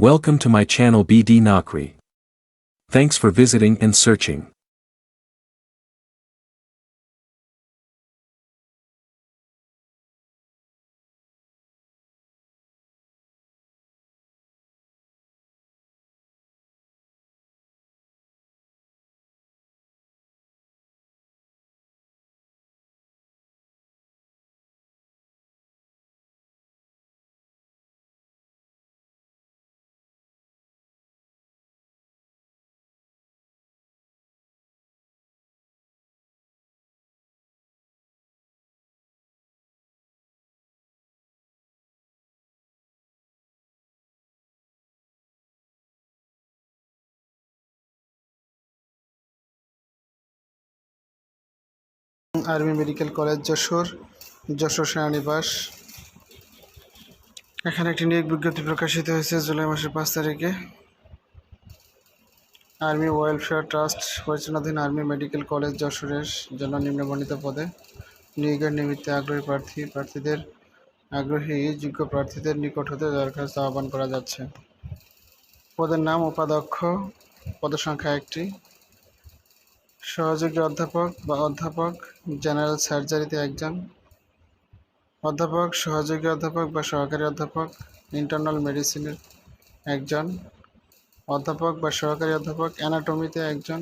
Welcome to my channel BD Nakri. Thanks for visiting and searching. Army medical college Jessore Jessore সেনানিবাস। এখানে একটি নিয়োগ বিজ্ঞপ্তি প্রকাশিত হয়েছে জুলাই মাসের পাঁচ তারিখে। আর্মি ওয়েলফেয়ার ট্রাস্ট পরিচালনাধীন আর্মি মেডিকেল কলেজ যশোরের জন্য নিম্নবর্ণিত পদে। নিয়োগের নিমিত্তে আগ্রহী প্রার্থী, প্রার্থীদের, আগ্রহী, যোগ্য প্রার্থীদের নিকট হতে দরখাস্ত আহ্বান করা যাচ্ছে। পদের নাম উপাধ্যক্ষ, পদের সংখ্যা একটি। সহযোগী অধ্যাপক বা অধ্যাপক, জেনারেল সার্জারিতে একজন। অধ্যাপক, সহযোগী অধ্যাপক বা সহকারী অধ্যাপক, ইন্টারনাল মেডিসিনের একজন। অধ্যাপক বা সহকারী অধ্যাপক, অ্যানাটমিতে একজন।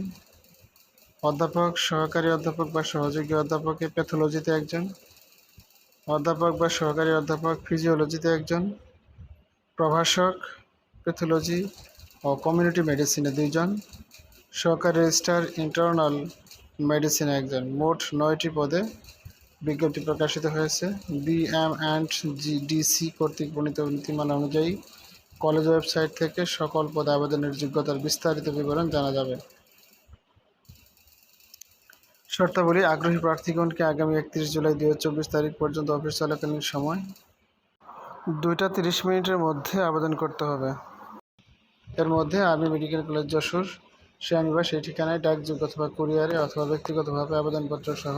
অধ্যাপক, সহকারী অধ্যাপক বা সহযোগী অধ্যাপকে প্যাথোলজিতে একজন। অধ্যাপক বা সহকারী অধ্যাপক, ফিজিওলজিতে একজন। প্রভাষক, প্যাথোলজি ও কমিউনিটি মেডিসিনে দুইজন। সহকারী রেজিস্ট্রার ইন্টারনাল মেডিসিন একজন। মোট নয়টি পদে বিজ্ঞপ্তি প্রকাশিত হয়েছে। বিএম অ্যান্ড ডিসি কর্তৃক প্রণীত নীতিমালা অনুযায়ী কলেজ ওয়েবসাইট থেকে সকল পদে আবেদনের যোগ্যতার বিস্তারিত বিবরণ জানা যাবে। শর্তাবলী, আগ্রহী প্রার্থীগণকে আগামী একত্রিশ জুলাই চব্বিশ তারিখ পর্যন্ত অফিস চলাকালীন সময় দুইটা তিরিশ মিনিটের মধ্যে আবেদন করতে হবে। এর মধ্যে আর্মি মেডিকেল কলেজ যশোর সেনানিবাস সেই ঠিকানায় ডাকযোগ্য অথবা কুরিয়ারে অথবা ব্যক্তিগতভাবে আবেদনপত্র সহ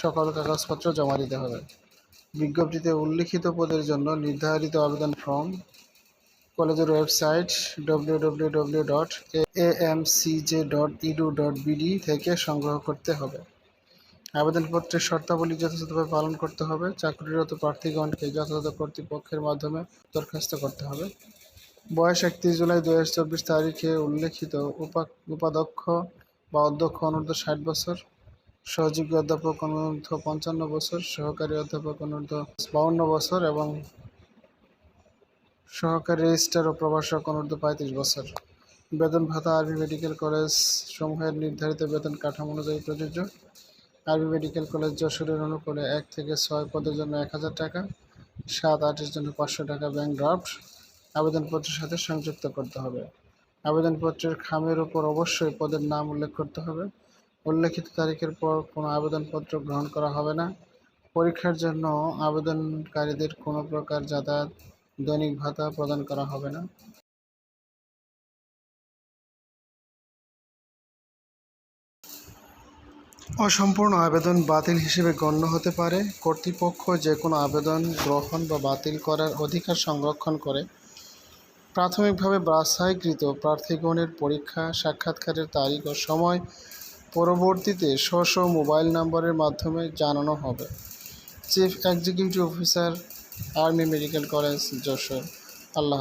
সকল কাগজপত্র জমা দিতে হবে। বিজ্ঞপ্তিতে উল্লিখিত পদের জন্য নির্ধারিত আবেদন ফর্ম, কলেজের website W W W dot AMCJ dot edu dot BD থেকে সংগ্রহ করতে হবে। আবেদনপত্রের শর্তাবলী যথাযথভাবে পালন করতে হবে। চাকরিরত প্রার্থীগণকে যথাযথ কর্তৃপক্ষের মাধ্যমে দরখাস্ত করতে হবে। বয়স একত্রিশ জুলাই দু চব্বিশ তারিখে উল্লেখিত উপা উপাধ্যক্ষ বা অধ্যক্ষ অনূর্ধ্ব ষাট বছর, সহযোগী অধ্যাপক অনূর্ধ্ব পঞ্চান্ন বছর, সহকারী অধ্যাপক অনূর্ধ্ব বাউন্ন বছর এবং সহকারী রেজিস্ট্রার ও প্রভাষক অনূর্ধ্ব পঁয়ত্রিশ বছর। বেতন ভাতা আরবি মেডিকেল কলেজ সমূহের নির্ধারিত বেতন কাঠামো অনুযায়ী প্রযোজ্য। আরবি মেডিকেল কলেজ যশোরের অনুকূলে এক থেকে ছয় পদের জন্য এক হাজার টাকা, সাত আটের জন্য পাঁচশো টাকা ব্যাংক ড্রাফট আবেদনপত্রের সাথে সংযুক্ত করতে হবে। আবেদনপত্রের খামের উপর অবশ্যই পদের নাম উল্লেখ করতে হবে। উল্লেখিত তারিখের পর কোনো আবেদনপত্র গ্রহণ করা হবে না। পরীক্ষার জন্য আবেদনকারীদের কোনো প্রকার যাতায়াত দৈনিক ভাতা প্রদান করা হবে না। অসম্পূর্ণ আবেদন বাতিল হিসেবে গণ্য হতে পারে। কর্তৃপক্ষ যে কোনো আবেদন গ্রহণ বা বাতিল করার অধিকার সংরক্ষণ করে প্রাথমিকভাবে বাছাইকৃত প্রার্থীগণের পরীক্ষা, সাক্ষাৎকারের তারিখ ও সময় পরবর্তীতে স্ব স্ব মোবাইল নম্বরের মাধ্যমে জানানো হবে। Chief executive officer, army medical college, Jessore. Allah